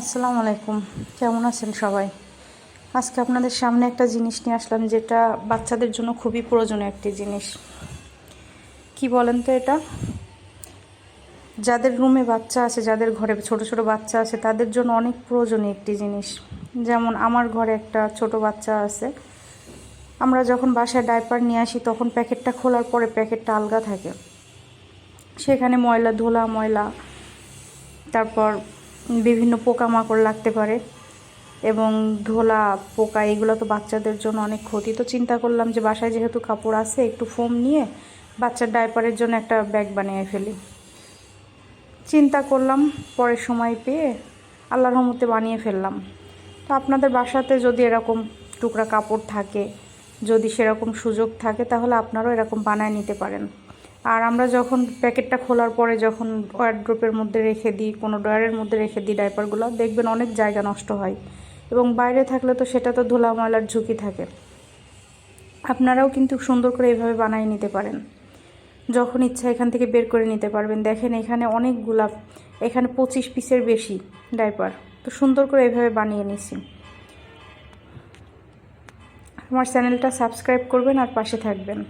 আসসালামু আলাইকুম। কেমন আছেন সবাই? আজকে আপনাদের সামনে একটা জিনিস নিয়ে আসলাম যেটা বাচ্চাদের জন্য খুবই প্রয়োজনীয় একটি জিনিস। কি বলেন তো এটা? যাদের রুমে বাচ্চা আছে, যাদের ঘরে ছোট ছোট বাচ্চা আছে, তাদের জন্য অনেক প্রয়োজনীয় একটি জিনিস। যেমন আমার ঘরে একটা ছোট বাচ্চা আছে। আমরা যখন বাসায় ডাইপার নিয়ে আসি, তখন প্যাকেটটা খোলার পরে প্যাকেটটা আলগা থাকে। সেখানে ময়লা, ধোলা ময়লা, তারপর বিভিন্ন পোকামাকড় লাগতে পারে এবং ধোলা পোকা, এগুলো তো বাচ্চাদের জন্য অনেক ক্ষতি। তো চিন্তা করলাম যে বাসায় যেহেতু কাপড় আছে, একটু ফোম নিয়ে বাচ্চার ডাইপারের জন্য একটা ব্যাগ বানিয়ে ফেলি। চিন্তা করলাম, পরে সময় পেয়ে আল্লাহর রহমতে বানিয়ে ফেললাম। তো আপনাদের বাসাতে যদি এরকম টুকরা কাপড় থাকে, যদি সেরকম সুযোগ থাকে, তাহলে আপনারাও এরকম বানায় নিতে পারেন। আর আমরা যখন প্যাকেটটা খোলার পরে যখন ওয়ার ওয়ার্ড্রোপের মধ্যে রেখে দিই, কোনো ড্রয়ারের মধ্যে রেখে দিই ডাইপারগুলো, দেখবেন অনেক জায়গা নষ্ট হয়। এবং বাইরে থাকলে তো সেটা তো ধুলা ময়লার ঝুঁকি থাকে। আপনারাও কিন্তু সুন্দর করে এইভাবে বানিয়ে নিতে পারেন। যখন ইচ্ছা এখান থেকে বের করে নিতে পারবেন। দেখেন এখানে অনেক গোলাপ, এখানে পঁচিশ পিসের বেশি ডাইপার। তো সুন্দর করে এইভাবে বানিয়ে নিছি। আমার চ্যানেলটা সাবস্ক্রাইব করবেন আর পাশে থাকবেন।